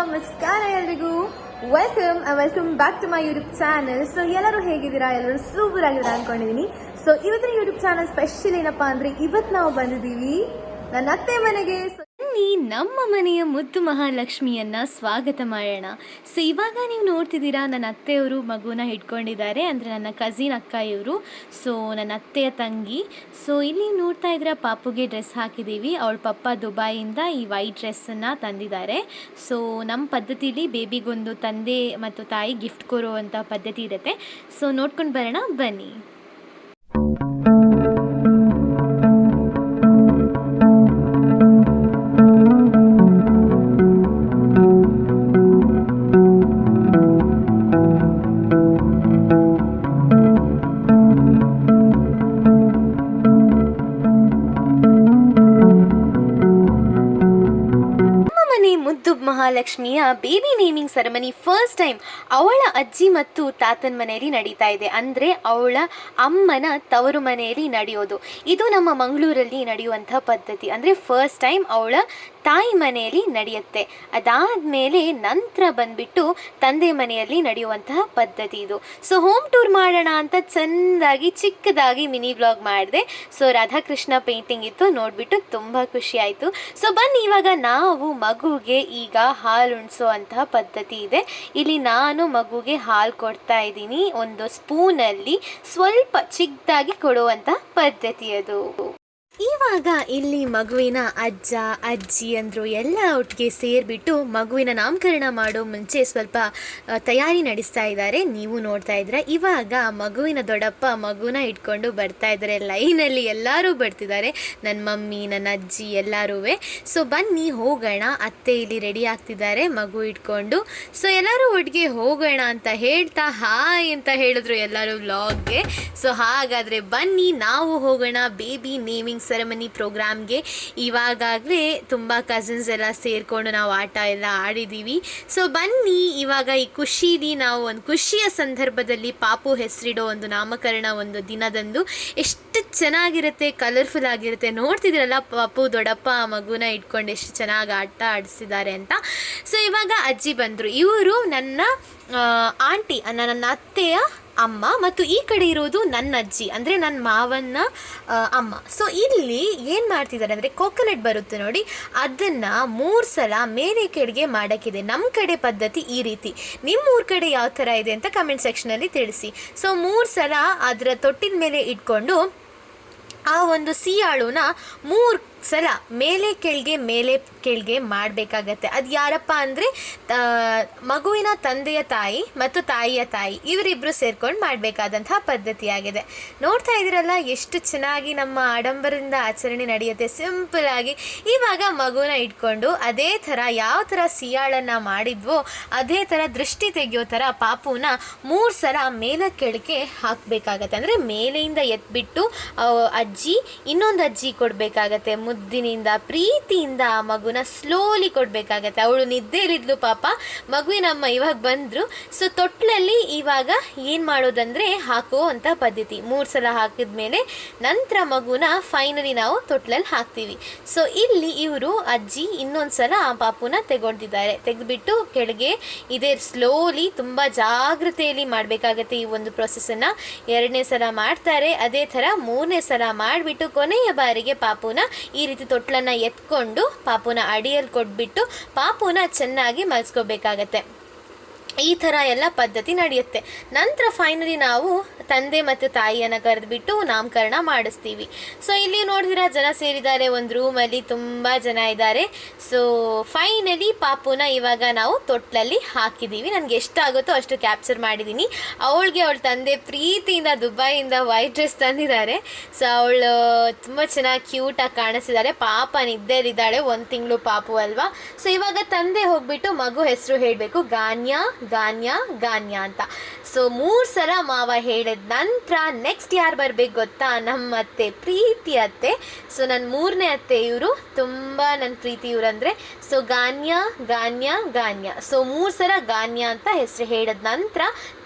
ನಮಸ್ಕಾರ ಎಲ್ರಿಗೂ. Welcome welcome back to my YouTube channel so ಎಲ್ಲರೂ ಹೇಗಿದ್ದೀರಾ? ಎಲ್ಲರೂ ಸೂಪರ್ ಆಗಿದ್ದೀರಾ ಅನ್ಕೊಂಡಿದ್ದೀನಿ ಸೊ ಇವತ್ತಿನ ಯೂಟ್ಯೂಬ್ ಚಾನಲ್ ಸ್ಪೆಷಲ್ ಏನಪ್ಪಾ ಅಂದ್ರೆ ಇವತ್ತು ನಾವು ಬಂದಿದ್ದೀವಿ. ನನ್ನ ಅತ್ತೆ ಮನೆಗೆ. ಬನ್ನಿ ನಮ್ಮ ಮನೆಯ ಮುದ್ದು ಮಹಾಲಕ್ಷ್ಮಿಯನ್ನ ಸ್ವಾಗತ ಮಾಡೋಣ. ಸೊ ಇವಾಗ ನೀವು ನೋಡ್ತಿದ್ದೀರಾ, ನನ್ನ ಅತ್ತೆಯವರು ಮಗುನ ಹಿಡ್ಕೊಂಡಿದ್ದಾರೆ. ಅಂದರೆ ನನ್ನ ಕಸಿನ್ ಅಕ್ಕ ಇವರು ಸೊ ನನ್ನ ಅತ್ತೆಯ ತಂಗಿ. ಸೊ ಇಲ್ಲಿ ನೋಡ್ತಾ ಇದ್ರೆ ಪಾಪುಗೆ ಡ್ರೆಸ್ ಹಾಕಿದ್ದೀವಿ. ಅವಳ ಪಪ್ಪ ದುಬಾಯಿಂದ ಈ ವೈಟ್ ಡ್ರೆಸ್ಸನ್ನು ತಂದಿದ್ದಾರೆ. ಸೊ ನಮ್ಮ ಪದ್ಧತಿಲಿ ಬೇಬಿಗೊಂದು ತಂದೆ ಮತ್ತು ತಾಯಿ ಗಿಫ್ಟ್ ಕೊಡುವಂಥ ಪದ್ಧತಿ ಇರುತ್ತೆ. ಸೊ ನೋಡ್ಕೊಂಡು ಬರೋಣ, ಬನ್ನಿ. ಮಹಾಲಕ್ಷ್ಮಿಯ baby naming ceremony first time ಅವಳ ಅಜ್ಜಿ ಮತ್ತು ತಾತನ ಮನೆಯಲ್ಲಿ ನಡೀತಾ ಇದೆ. ಅಂದರೆ ಅವಳ ಅಮ್ಮನ ತವರು ಮನೆಯಲ್ಲಿ ನಡೆಯೋದು. ಇದು ನಮ್ಮ ಮಂಗಳೂರಲ್ಲಿ ನಡೆಯುವಂಥ ಪದ್ಧತಿ. ಅಂದರೆ ಫಸ್ಟ್ ಟೈಮ್ ಅವಳ ತಾಯಿ ಮನೆಯಲ್ಲಿ ನಡೆಯುತ್ತೆ. ಅದಾದ ಮೇಲೆ ನಂತರ ಬಂದ್ಬಿಟ್ಟು ತಂದೆ ಮನೆಯಲ್ಲಿ ನಡೆಯುವಂತಹ ಪದ್ಧತಿ ಇದು. ಸೊ ಹೋಮ್ ಟೂರ್ ಮಾಡೋಣ ಅಂತ ಚೆಂದಾಗಿ, ಚಿಕ್ಕದಾಗಿ ಮಿನಿ ಬ್ಲಾಗ್ ಮಾಡಿದೆ. ಸೊ ರಾಧಾಕೃಷ್ಣ ಪೇಂಟಿಂಗ್ ಇತ್ತು, ನೋಡಿಬಿಟ್ಟು ತುಂಬ ಖುಷಿ ಆಯಿತು. ಸೊ ಬನ್ನಿ, ಇವಾಗ ನಾವು ಮಗುಗೆ ಈಗ ಹಾಲು ಉಣಿಸೋ ಪದ್ಧತಿ ಇದೆ. ಇಲ್ಲಿ ನಾನು ಮಗುಗೆ ಹಾಲು ಕೊಡ್ತಾ ಇದ್ದೀನಿ. ಒಂದು ಸ್ಪೂನಲ್ಲಿ ಸ್ವಲ್ಪ ಚಿಕ್ಕದಾಗಿ ಕೊಡುವಂಥ ಪದ್ಧತಿ ಅದು. ಇವಾಗ ಇಲ್ಲಿ ಮಗುವಿನ ಅಜ್ಜ, ಅಜ್ಜಿ ಅಂದರು ಎಲ್ಲ ಒಟ್ಟಿಗೆ ಸೇರಿಬಿಟ್ಟು ಮಗುವಿನ ನಾಮಕರಣ ಮಾಡೋ ಮುಂಚೆ ಸ್ವಲ್ಪ ತಯಾರಿ ನಡೆಸ್ತಾ ಇದ್ದಾರೆ. ನೀವು ನೋಡ್ತಾ ಇದ್ದೀರಾ ಇವಾಗ ಮಗುವಿನ ದೊಡ್ಡಪ್ಪ ಮಗುನ ಇಟ್ಕೊಂಡು ಬರ್ತಾ ಇದ್ದಾರೆ. ಲೈನಲ್ಲಿ ಎಲ್ಲರೂ ಬರ್ತಿದ್ದಾರೆ. ನನ್ನ ಮಮ್ಮಿ ನನ್ನ ಅಜ್ಜಿ ಎಲ್ಲರೂ ಸೊ ಬನ್ನಿ ಹೋಗೋಣ. ಅತ್ತೆ ಇಲ್ಲಿ ರೆಡಿ ಆಗ್ತಿದ್ದಾರೆ. ಮಗು ಇಟ್ಕೊಂಡು. ಸೊ ಎಲ್ಲರೂ ಒಟ್ಟಿಗೆ ಹೋಗೋಣ ಅಂತ ಹೇಳ್ತಾ ಹಾಯ್ ಅಂತ ಹೇಳಿದ್ರು ಎಲ್ಲರೂ ವ್ಲಾಗ್ಗೆ ಸೊ ಹಾಗಾದರೆ ಬನ್ನಿ, ನಾವು ಹೋಗೋಣ. ಬೇಬಿ ನೇಮಿಂಗ್ ಸೆರೆಮನಿ ಪ್ರೋಗ್ರಾಮ್ಗೆ ಇವಾಗಲೇ ತುಂಬ ಕಸಿನ್ಸ್ ಎಲ್ಲ ಸೇರಿಕೊಂಡು ನಾವು ಆಟ ಎಲ್ಲ ಆಡಿದ್ದೀವಿ ಸೊ ಬನ್ನಿ ಇವಾಗ ಈ ಖುಷೀಲಿ ನಾವು ಒಂದು ಖುಷಿಯ ಸಂದರ್ಭದಲ್ಲಿ ಪಾಪು ಹೆಸರಿಡೋ ಒಂದು ನಾಮಕರಣ ಒಂದು ದಿನದಂದು ಎಷ್ಟು ಚೆನ್ನಾಗಿರುತ್ತೆ ಕಲರ್ಫುಲ್ ಆಗಿರುತ್ತೆ. ನೋಡ್ತಿದ್ರಲ್ಲ ಪಾಪು ದೊಡ್ಡಪ್ಪ, ಆ ಮಗುನ ಇಟ್ಕೊಂಡು ಎಷ್ಟು ಚೆನ್ನಾಗಿ ಆಟ ಆಡಿಸಿದ್ದಾರೆ ಅಂತ. ಸೊ ಇವಾಗ ಅಜ್ಜಿ ಬಂದರು. ಇವರು ನನ್ನ ಆಂಟಿ ನನ್ನ ಅತ್ತೆಯ ಅಮ್ಮ ಮತ್ತು ಈ ಕಡೆ ಇರೋದು ನನ್ನ ಅಜ್ಜಿ, ಅಂದರೆ ನನ್ನ ಮಾವನ್ನ ಅಮ್ಮ. ಸೊ ಇಲ್ಲಿ ಏನು ಮಾಡ್ತಿದ್ದಾರೆ ಅಂದರೆ ಕೋಕೋನಟ್ ಬರುತ್ತೆ ನೋಡಿ, ಅದನ್ನು ಮೂರು ಸಲ ಮೇಲೆ ಕೆಳಗೆ ಮಾಡೋಕ್ಕಿದೆ ನಮ್ಮ ಕಡೆ ಪದ್ಧತಿ ಈ ರೀತಿ. ನಿಮ್ಮ ಊರ ಕಡೆ ಯಾವ ಥರ ಇದೆ ಅಂತ ಕಮೆಂಟ್ ಸೆಕ್ಷನಲ್ಲಿ ತಿಳಿಸಿ. ಸೊ ಮೂರು ಸಲ ಅದರ ತೊಟ್ಟಿನ ಮೇಲೆ ಇಟ್ಕೊಂಡು ಆ ಒಂದು ಸಿಯಾಳುನ ಮೂರು ಸಲ ಮೇಲೆ ಕೆಳಗೆ ಮೇಲೆ ಕೆಳಗೆ ಮಾಡಬೇಕಾಗತ್ತೆ. ಅದು ಯಾರಪ್ಪ ಅಂದರೆ ಮಗುವಿನ ತಂದೆಯ ತಾಯಿ ಮತ್ತು ತಾಯಿಯ ತಾಯಿ ಇವರಿಬ್ಬರು ಸೇರ್ಕೊಂಡು ಮಾಡಬೇಕಾದಂತಹ ಪದ್ಧತಿಯಾಗಿದೆ. ನೋಡ್ತಾ ಇದ್ದೀರಲ್ಲ, ಎಷ್ಟು ಚೆನ್ನಾಗಿ ನಮ್ಮ ಆಡಂಬರದಿಂದ ಆಚರಣೆ ನಡೆಯುತ್ತೆ. ಸಿಂಪಲ್ ಆಗಿ ಇವಾಗ ಮಗುನ ಇಟ್ಕೊಂಡು ಅದೇ ಥರ ಯಾವ ಥರ ಸಿಯಾಳನ್ನು ಮಾಡಿದ್ವೋ, ಅದೇ ಥರ ದೃಷ್ಟಿ ತೆಗೆಯೋ ಥರ ಪಾಪುನ ಮೂರು ಸಲ ಮೇಲೆ ಕೆಳಗೆ ಹಾಕಬೇಕಾಗತ್ತೆ. ಅಂದರೆ ಮೇಲೆಯಿಂದ ಎತ್ಬಿಟ್ಟು ಅಜ್ಜಿ ಇನ್ನೊಂದು ಅಜ್ಜಿ ಕೊಡಬೇಕಾಗತ್ತೆ. ಮುದ್ದಿನಿಂದ, ಪ್ರೀತಿಯಿಂದ ಆ ಮಗುನ ಸ್ಲೋಲಿ ಕೊಡಬೇಕಾಗತ್ತೆ. ಅವಳು ನಿದ್ದೆಲಿದ್ಲು ಪಾಪ. ಮಗುವಿನಮ್ಮ ಇವಾಗ ಬಂದರು. ಸೊ ತೊಟ್ಲಲ್ಲಿ ಇವಾಗ ಏನು ಮಾಡೋದಂದರೆ ಹಾಕೋ ಅಂತ ಪದ್ಧತಿ. ಮೂರು ಸಲ ಹಾಕಿದ ಮೇಲೆ ನಂತರ ಮಗುನ ಫೈನಲಿ ನಾವು ತೊಟ್ಲಲ್ಲಿ ಹಾಕ್ತೀವಿ. ಸೊ ಇಲ್ಲಿ ಇವರು ಅಜ್ಜಿ ಇನ್ನೊಂದು ಸಲ ಆ ಪಾಪುನ ತೆಗೊಂಡಿದ್ದಾರೆ. ತೆಗೆದುಬಿಟ್ಟು ಕೆಳಗೆ ಇದೇ ಸ್ಲೋಲಿ ತುಂಬ ಜಾಗ್ರತೆಯಲ್ಲಿ ಮಾಡಬೇಕಾಗತ್ತೆ ಈ ಒಂದು ಪ್ರೊಸೆಸನ್ನು ಎರಡನೇ ಸಲ ಮಾಡ್ತಾರೆ. ಅದೇ ಥರ ಮೂರನೇ ಸಲ ಮಾಡಿಬಿಟ್ಟು ಕೊನೆಯ ಬಾರಿಗೆ ಪಾಪುನ ಈ ರೀತಿ ತೊಟ್ಲನ್ನು ಎತ್ಕೊಂಡು ಪಾಪುನ ಅಡಿಯಲ್ಲಿ ಕೊಟ್ಬಿಟ್ಟು ಪಾಪುನ ಚೆನ್ನಾಗಿ ಮಲ್ಸ್ಕೋಬೇಕಾಗತ್ತೆ. ಈ ಥರ ಎಲ್ಲ ಪದ್ಧತಿ ನಡೆಯುತ್ತೆ. ನಂತರ ಫೈನಲಿ ನಾವು ತಂದೆ ಮತ್ತು ತಾಯಿಯನ್ನು ಕರೆದುಬಿಟ್ಟು ನಾಮಕರಣ ಮಾಡಿಸ್ತೀವಿ. ಸೊ ಇಲ್ಲಿ ನೋಡಿದಿರ ಜನ ಸೇರಿದ್ದಾರೆ. ಒಂದು ರೂಮಲ್ಲಿ ತುಂಬ ಜನ ಇದ್ದಾರೆ. ಸೊ ಫೈನಲಿ ಪಾಪುನ ಇವಾಗ ನಾವು ತೊಟ್ಲಲ್ಲಿ ಹಾಕಿದ್ದೀವಿ. ನನಗೆ ಎಷ್ಟಾಗುತ್ತೋ ಅಷ್ಟು ಕ್ಯಾಪ್ಚರ್ ಮಾಡಿದ್ದೀನಿ. ಅವಳಿಗೆ ಅವಳ ತಂದೆ ಪ್ರೀತಿಯಿಂದ, ದುಬೈಯಿಂದ ವೈಟ್ ಡ್ರೆಸ್ ತಂದಿದ್ದಾರೆ. ಸೊ ಅವಳು ತುಂಬ ಚೆನ್ನಾಗಿ ಕ್ಯೂಟಾಗಿ ಕಾಣಿಸಿದ್ದಾರೆ ಪಾಪ ನಿದ್ದೆಲಿದ್ದಾಳೆ ಒಂದು ತಿಂಗಳು ಪಾಪು ಅಲ್ವಾ? ಸೊ ಇವಾಗ ತಂದೆ ಹೋಗ್ಬಿಟ್ಟು ಮಗು ಹೆಸರು ಹೇಳಬೇಕು. ಗಾನ್ಯ ಗಾನ್ಯ ಗಾನ್ಯ ಅಂತ. ಸೊ ಮೂರು ಸಲ ಮಾವ ಹೇಳಿದ ನಂತರ ನೆಕ್ಸ್ಟ್ ಯಾರು ಬರಬೇಕು ಗೊತ್ತಾ? ನಮ್ಮ ಅತ್ತೆ ಪ್ರೀತಿ ಅತ್ತೆ. ಸೊ ನನ್ನ ಮೂರನೇ ಅತ್ತೆ ಇವರು ತುಂಬ ನನ್ನ ಪ್ರೀತಿ ಇವರಂದರೆ ಸೊ ಗಾನ್ಯ ಗಾನ್ಯ ಗಾನ್ಯ. ಸೊ ಮೂರು ಸಲ ಗಾನ್ಯ ಅಂತ ಹೆಸರು ಹೇಳಿದ ನಂತರ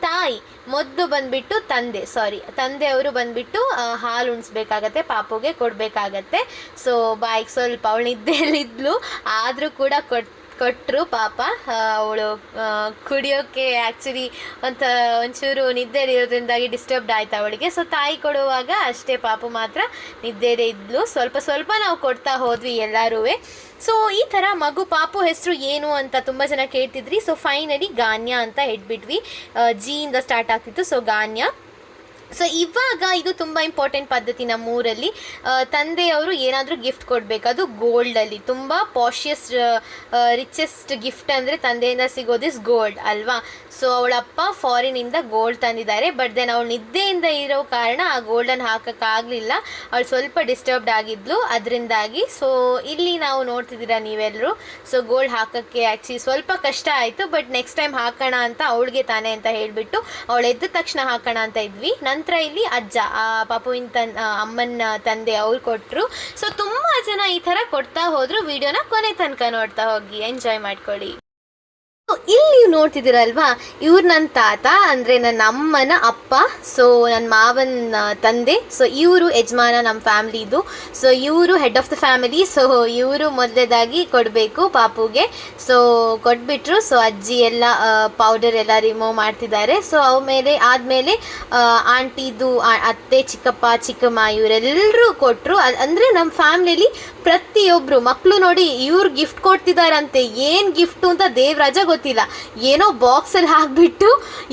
ತಾಯಿ ಮೊದ್ದು ಬಂದ್ಬಿಟ್ಟು ತಂದೆ ಸಾರಿ ತಂದೆ ಅವರು ಬಂದ್ಬಿಟ್ಟು ಹಾಲು ಉಣಿಸ್ಬೇಕಾಗತ್ತೆ, ಪಾಪುಗೆ ಕೊಡಬೇಕಾಗತ್ತೆ. ಸೊ ಬಾಯಿಗೆ ಸ್ವಲ್ಪ ಅವಳು ನಿದ್ದೆಯಲ್ಲಿದ್ಲು, ಆದರೂ ಕೂಡ ಕೊಟ್ ಗಿಫ್ಟ್ ಕೊಟ್ಟರು ಪಾಪ. ಅವಳು ಕುಡಿಯೋಕ್ಕೆ ಆ್ಯಕ್ಚುಲಿ ಅಂತ ಒಂಚೂರು ನಿದ್ದೆ ಇರೋದ್ರಿಂದಾಗಿ ಡಿಸ್ಟರ್ಬ್ಡ್ ಆಯ್ತು ಅವಳಿಗೆ. ಸೊ ತಾಯಿ ಕೊಡುವಾಗ ಅಷ್ಟೇ ಪಾಪ ಮಾತ್ರ ನಿದ್ದೆದೇ ಇದ್ಲು. ಸ್ವಲ್ಪ ಸ್ವಲ್ಪ ನಾವು ಕೊಡ್ತಾ ಹೋದ್ವಿ ಎಲ್ಲರೂ ಸೊ ಈ ಥರ ಮಗು ಪಾಪು ಹೆಸರು ಏನು ಅಂತ ತುಂಬ ಜನ ಕೇಳ್ತಿದ್ರಿ. ಸೊ ಫೈನಲಿ ಗಾನ್ಯ ಅಂತ ಇಟ್ಬಿಟ್ವಿ ಜಿಯಿಂದ ಸ್ಟಾರ್ಟ್ ಆಗ್ತಿತ್ತು. ಸೊ ಗಾನ್ಯ. ಸೊ ಇವಾಗ ಇದು ತುಂಬ ಇಂಪಾರ್ಟೆಂಟ್ ಪದ್ಧತಿ ನಮ್ಮ ಊರಲ್ಲಿ ಆ, ತಂದೆಯವರು ಏನಾದರೂ ಗಿಫ್ಟ್ ಕೊಡಬೇಕು. ಅದು ಗೋಲ್ಡಲ್ಲಿ ತುಂಬ ಪಾಶಿಯಸ್ ರಿಚೆಸ್ಟ್ ಗಿಫ್ಟ್ ಅಂದರೆ ತಂದೆಯಿಂದ ಸಿಗೋದು ಇಸ್ ಗೋಲ್ಡ್ ಅಲ್ವಾ? ಸೊ ಅವಳಪ್ಪ ಫಾರಿನಿಂದ ಗೋಲ್ಡ್ ತಂದಿದ್ದಾರೆ. ಬಟ್ ದೆನ್ ಅವಳು ನಿದ್ದೆಯಿಂದ ಇರೋ ಕಾರಣ ಆ ಗೋಲ್ಡನ್ನು ಹಾಕೋಕ್ಕಾಗಲಿಲ್ಲ. ಅವಳು ಸ್ವಲ್ಪ ಡಿಸ್ಟರ್ಬ್ಡ್ ಆಗಿದ್ಲು. ಅದರಿಂದಾಗಿ ಸೊ ಇಲ್ಲಿ ನಾವು ನೋಡ್ತಿದ್ದೀರಾ ನೀವೆಲ್ಲರೂ ಸೊ ಗೋಲ್ಡ್ ಹಾಕೋಕ್ಕೆ ಆ್ಯಕ್ಚುಲಿ ಸ್ವಲ್ಪ ಕಷ್ಟ ಆಯಿತು. ಬಟ್ ನೆಕ್ಸ್ಟ್ ಟೈಮ್ ಹಾಕೋಣ ಅಂತ ಅವಳಿಗೆ ತಾನೇ ಅಂತ ಹೇಳಿಬಿಟ್ಟು ಅವಳು ಎದ್ದ ತಕ್ಷಣ ಹಾಕೋಣ ಅಂತ ಇದ್ವಿ. ನಂತರ ಇಲ್ಲಿ ಅಜ್ಜ, ಆ ಪಾಪುವಿನ ತನ್ ಅಮ್ಮನ ತಂದೆ ಅವ್ರು ಕೊಟ್ಟರು ಸೊ ತುಂಬ ಜನ ಈ ಥರ ಕೊಡ್ತಾ ಹೋದರು. ವಿಡಿಯೋನ ಕೊನೆ ತನಕ ನೋಡ್ತಾ ಹೋಗಿ. ಎಂಜಾಯ್ ಮಾಡ್ಕೊಳ್ಳಿ. ಇಲ್ಲಿ ನೀವು ನೋಡ್ತಿದ್ದೀರಲ್ವಾ, ಇವ್ರು ನನ್ನ ತಾತ, ಅಂದರೆ ನನ್ನ ಅಮ್ಮನ ಅಪ್ಪ ಸೊ ನನ್ನ ಮಾವನ ತಂದೆ ಸೊ ಇವರು ಯಜಮಾನ ನಮ್ಮ ಫ್ಯಾಮ್ಲಿದು ಸೊ ಇವರು head of the family so ಇವರು ಮೊದಲೇದಾಗಿ ಕೊಡಬೇಕು ಪಾಪುಗೆ. ಸೊ ಕೊಟ್ಬಿಟ್ರು ಸೊ ಅಜ್ಜಿ ಎಲ್ಲ ಪೌಡರ್ ಎಲ್ಲ ರಿಮೂವ್ ಮಾಡ್ತಿದ್ದಾರೆ. ಸೊ ಮೇಲೆ, ಆದಮೇಲೆ ಆಂಟಿದು ಅತ್ತೆ, ಚಿಕ್ಕಪ್ಪ, ಚಿಕ್ಕಮ್ಮ ಇವರೆಲ್ಲರೂ ಕೊಟ್ಟರು ಅಂದರೆ ನಮ್ಮ ಫ್ಯಾಮ್ಲಿಲಿ ಪ್ರತಿಯೊಬ್ಬರು ಮಕ್ಕಳು ನೋಡಿ ಇವ್ರು ಗಿಫ್ಟ್ ಕೊಡ್ತಿದಾರಂತೆ ಏನು ಗಿಫ್ಟು ಅಂತ ದೇವರಾಜ ಗೊತ್ತಿಲ್ಲ. ಏನೋ ಬಾಕ್ಸಲ್ಲಿ ಹಾಕ್ಬಿಟ್ಟು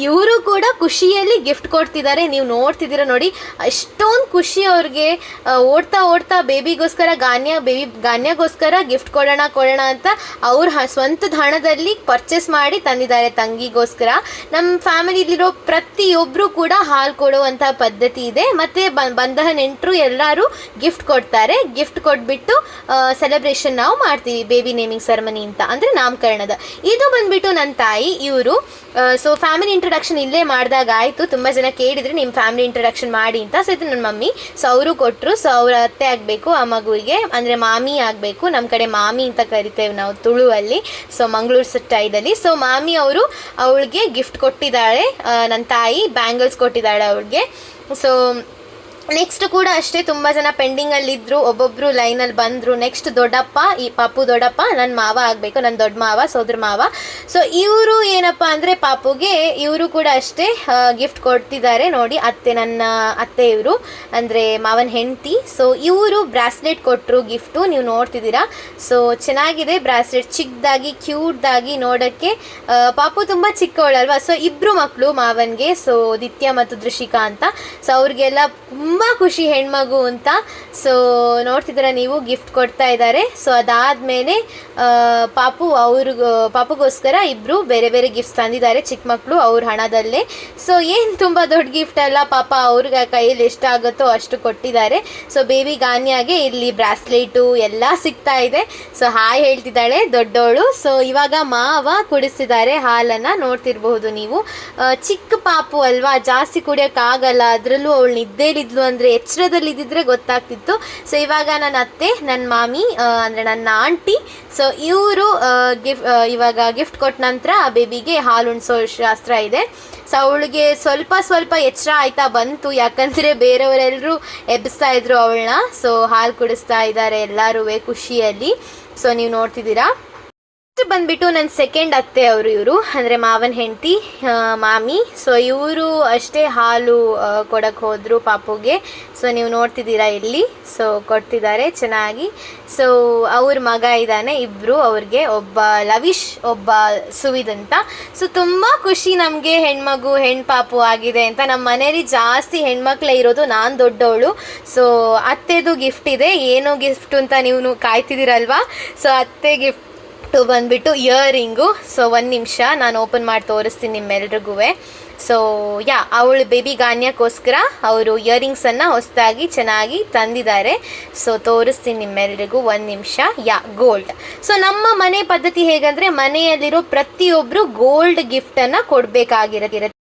ಇವರು ಕೂಡ ಖುಷಿಯಲ್ಲಿ ಗಿಫ್ಟ್ ಕೊಡ್ತಿದ್ದಾರೆ. ನೀವು ನೋಡ್ತಿದ್ದೀರ ನೋಡಿ. ಅಷ್ಟೊಂದು ಖುಷಿ ಅವ್ರಿಗೆ. ಓಡ್ತಾ ಓಡ್ತಾ ಬೇಬಿಗೋಸ್ಕರ ಗಾನ್ಯ ಬೇಬಿ ಗಾನ್ಯಗೋಸ್ಕರ ಗಿಫ್ಟ್ ಕೊಡೋಣ ಕೊಡೋಣ ಅಂತ ಅವ್ರ ಸ್ವಂತದ ಹಣದಲ್ಲಿ ಪರ್ಚೇಸ್ ಮಾಡಿ ತಂದಿದ್ದಾರೆ ತಂಗಿಗೋಸ್ಕರ. ನಮ್ಮ ಫ್ಯಾಮಿಲಿಲಿರೋ ಪ್ರತಿಯೊಬ್ಬರು ಕೂಡ ಹಾಲು ಕೊಡುವಂಥ ಪದ್ಧತಿ ಇದೆ. ಮತ್ತು ಬಂದ ನೆಂಟರು ಎಲ್ಲರೂ ಗಿಫ್ಟ್ ಕೊಡ್ತಾರೆ. ಗಿಫ್ಟ್ ಕೊಟ್ಬಿಟ್ಟು ಸೆಲೆಬ್ರೇಷನ್ ನಾವು ಮಾಡ್ತೀವಿ ಬೇಬಿ ನೇಮಿಂಗ್ ಸೆರೆಮನಿ ಅಂತ. ಅಂದರೆ ನಾಮಕರಣದ. ಇದು ಬಂದ್ಬಿಟ್ಟು ನನ್ನ ತಾಯಿ, ಇವರು ಸೊ ಫ್ಯಾಮಿಲಿ ಇಂಟ್ರಡಕ್ಷನ್ ಇಲ್ಲೇ ಮಾಡಿದಾಗ ಆಯಿತು. ತುಂಬ ಜನ ಕೇಳಿದ್ರೆ ನಿಮ್ಮ ಫ್ಯಾಮಿಲಿ ಇಂಟ್ರಡಕ್ಷನ್ ಮಾಡಿ ಅಂತ. ಸೊ ಇದು ನನ್ನ ಮಮ್ಮಿ. ಸೊ ಅವರು ಕೊಟ್ಟರು ಸೊ ಅವ್ರ ಅತ್ತೆ ಆಗಬೇಕು, ಆ ಮಗುವಿಗೆ. ಅಂದರೆ ಮಾಮಿ ಆಗಬೇಕು. ನಮ್ಮ ಕಡೆ ಮಾಮಿ ಅಂತ ಕರಿತೇವೆ ನಾವು ತುಳುವಲ್ಲಿ. ಸೊ ಮಂಗಳೂರು ಸ್ಟೈಲಲ್ಲಿ ಸೊ ಮಾಮಿ ಅವರು ಅವಳಿಗೆ ಗಿಫ್ಟ್ ಕೊಟ್ಟಿದ್ದಾಳೆ. ನನ್ನ ತಾಯಿ ಬ್ಯಾಂಗಲ್ಸ್ ಕೊಟ್ಟಿದ್ದಾಳೆ ಅವಳಿಗೆ. ಸೊ ನೆಕ್ಸ್ಟ್ ಕೂಡ ಅಷ್ಟೇ ತುಂಬ ಜನ ಪೆಂಡಿಂಗಲ್ಲಿದ್ದರು ಒಬ್ಬೊಬ್ಬರು ಲೈನಲ್ಲಿ ಬಂದರು. ನೆಕ್ಸ್ಟ್ ದೊಡ್ಡಪ್ಪ, ಈ ಪಾಪು ದೊಡ್ಡಪ್ಪ ನನ್ನ ಮಾವ ಆಗಬೇಕು ನನ್ನ ದೊಡ್ಡ ಮಾವ, ಸೋದರ ಮಾವ. ಸೊ ಇವರು ಏನಪ್ಪ ಅಂದರೆ ಪಾಪುಗೆ ಇವರು ಕೂಡ ಅಷ್ಟೇ ಗಿಫ್ಟ್ ಕೊಡ್ತಿದ್ದಾರೆ. ನೋಡಿ, ಅತ್ತೆ ನನ್ನ, ಅತ್ತೆ ಇವರು, ಅಂದರೆ ಮಾವನ ಹೆಂಡತಿ. ಸೊ ಇವರು ಬ್ರಾಸ್ಲೆಟ್ ಕೊಟ್ಟರು ಗಿಫ್ಟು ನೀವು ನೋಡ್ತಿದ್ದೀರಾ? ಸೊ ಚೆನ್ನಾಗಿದೆ ಬ್ರಾಸ್ಲೆಟ್ ಚಿಕ್ಕದಾಗಿ ಕ್ಯೂಟ್ದಾಗಿ ನೋಡೋಕ್ಕೆ. ಪಾಪು ತುಂಬ ಚಿಕ್ಕವಳಲ್ವಾ? ಸೊ ಇಬ್ಬರು ಮಕ್ಕಳು ಮಾವನಿಗೆ ಸೊ ದಿತ್ಯ ಮತ್ತು ದೃಶಿಕಾ ಅಂತ. ಸೊ ಅವ್ರಿಗೆಲ್ಲ ತುಂಬ ಖುಷಿ ಹೆಣ್ಮಗು ಅಂತ. ಸೊ ನೋಡ್ತಿದ್ದೀರ ನೀವು ಗಿಫ್ಟ್ ಕೊಡ್ತಾ ಇದ್ದಾರೆ. ಸೊ ಅದಾದಮೇಲೆ ಪಾಪು ಅವ್ರಿಗೂ ಪಾಪುಗೋಸ್ಕರ ಇಬ್ಬರು ಬೇರೆ ಬೇರೆ ಗಿಫ್ಟ್ಸ್ ತಂದಿದ್ದಾರೆ. ಚಿಕ್ಕ ಮಕ್ಕಳು ಅವ್ರ ಹಣದಲ್ಲೇ. ಸೊ ಏನು ತುಂಬ ದೊಡ್ಡ ಗಿಫ್ಟ್ ಅಲ್ಲ, ಪಾಪ ಅವ್ರಿಗೆ ಕೈಯಲ್ಲಿ ಎಷ್ಟಾಗುತ್ತೋ ಅಷ್ಟು ಕೊಟ್ಟಿದ್ದಾರೆ. ಸೊ ಬೇಬಿ ಗಾನ್ಯಾಗೆ ಇಲ್ಲಿ ಬ್ರಾಸ್ಲೆಟು ಎಲ್ಲ ಸಿಗ್ತಾ ಇದೆ. ಸೊ ಹಾಯ್ ಹೇಳ್ತಿದ್ದಾಳೆ ದೊಡ್ಡವಳು ಸೊ ಇವಾಗ ಮಾವ ಕುಡಿಸ್ತಿದ್ದಾರೆ ಹಾಲನ್ನು. ನೋಡ್ತಿರ್ಬಹುದು ನೀವು. ಚಿಕ್ಕ ಪಾಪು ಅಲ್ವಾ, ಜಾಸ್ತಿ ಕುಡಿಯೋಕ್ಕಾಗಲ್ಲ ಅದರಲ್ಲೂ ಅವಳು ನಿದ್ದೇಲಿದ್ಲು ಅಂದರೆ ಎಚ್ಚರದಲ್ಲಿದ್ದಿದ್ರೆ ಗೊತ್ತಾಗ್ತಿತ್ತು. ಸೊ ಇವಾಗ ನನ್ನ ಅತ್ತೆ ನನ್ನ ಮಾಮಿ ಅಂದರೆ ನನ್ನ ಆಂಟಿ ಸೊ ಇವರು ಗಿಫ್ಟ್ ಇವಾಗ ಗಿಫ್ಟ್ ಕೊಟ್ಟ ನಂತರ ಆ ಬೇಬಿಗೆ ಹಾಲು ಉಣಿಸೋ ಶಾಸ್ತ್ರ ಇದೆ. ಸೊ ಅವಳಿಗೆ ಸ್ವಲ್ಪ ಸ್ವಲ್ಪ ಎಚ್ಚರ ಆಯ್ತಾ ಬಂತು. ಯಾಕಂದರೆ ಬೇರೆಯವರೆಲ್ಲರೂ ಎಬ್ಬಿಸ್ತಾ ಇದ್ರು ಅವಳನ್ನ. ಸೊ ಹಾಲು ಕುಡಿಸ್ತಾ ಇದ್ದಾರೆ ಎಲ್ಲರೂ ಖುಷಿಯಲ್ಲಿ. ಸೊ ನೀವು ನೋಡ್ತಿದ್ದೀರಾ? ಬಂದ್ಬಿಟ್ಟು ನನ್ನ ಸೆಕೆಂಡ್ ಅತ್ತೆ ಅವರು ಇವರು. ಅಂದರೆ ಮಾವನ ಹೆಂಡತಿ ಮಾಮಿ. ಸೊ ಇವರು ಅಷ್ಟೇ ಹಾಲು ಕೊಡಕ್ಕೆ ಹೋದರು ಪಾಪುಗೆ. ಸೊ ನೀವು ನೋಡ್ತಿದ್ದೀರಾ ಇಲ್ಲಿ. ಸೊ ಕೊಡ್ತಿದ್ದಾರೆ, ಚೆನ್ನಾಗಿ. ಸೊ ಅವ್ರ ಮಗ ಇದ್ದಾನೆ ಇಬ್ಬರು ಅವ್ರಿಗೆ ಒಬ್ಬ ಲವಿಶ್, ಒಬ್ಬ ಸುವಿದ್ ಅಂತ. ಸೊ ತುಂಬ ಖುಷಿ ನಮಗೆ ಹೆಣ್ಮಗು ಹೆಣ್ಣು ಪಾಪು ಆಗಿದೆ ಅಂತ. ನಮ್ಮ ಮನೇಲಿ ಜಾಸ್ತಿ ಹೆಣ್ಮಕ್ಳೇ ಇರೋದು ನಾನು ದೊಡ್ಡವಳು ಸೊ ಅತ್ತೆದು ಗಿಫ್ಟ್ ಇದೆ. ಏನೋ ಗಿಫ್ಟ್ ಅಂತ ನೀವು ಕಾಯ್ತಿದ್ದೀರಲ್ವಾ? ಸೊ ಅತ್ತೆ ಗಿಫ್ಟ್ ಬಂದ್ಬಿಟ್ಟು ಇಯರಿಂಗು ಸೊ ಒಂದು ನಿಮಿಷ, ನಾನು ಓಪನ್ ಮಾಡಿ ತೋರಿಸ್ತೀನಿ ನಿಮ್ಮೆಲ್ರಿಗೂ ಸೊ ಯಾ, ಅವಳು ಬೇಬಿ ಗಾನ್ಯಕ್ಕೋಸ್ಕರ ಅವರು ಇಯರಿಂಗ್ಸನ್ನು ಹೊಸದಾಗಿ, ಚೆನ್ನಾಗಿ ತಂದಿದ್ದಾರೆ. ಸೊ ತೋರಿಸ್ತೀನಿ ನಿಮ್ಮೆಲ್ರಿಗೂ ಒಂದು ನಿಮಿಷ. ಯಾ ಗೋಲ್ಡ್ ಸೊ ನಮ್ಮ ಮನೆ ಪದ್ಧತಿ ಹೇಗಂದರೆ ಮನೆಯಲ್ಲಿರೋ ಪ್ರತಿಯೊಬ್ಬರು ಗೋಲ್ಡ್ ಗಿಫ್ಟನ್ನು ಕೊಡಬೇಕಾಗಿರತ್ತೆ.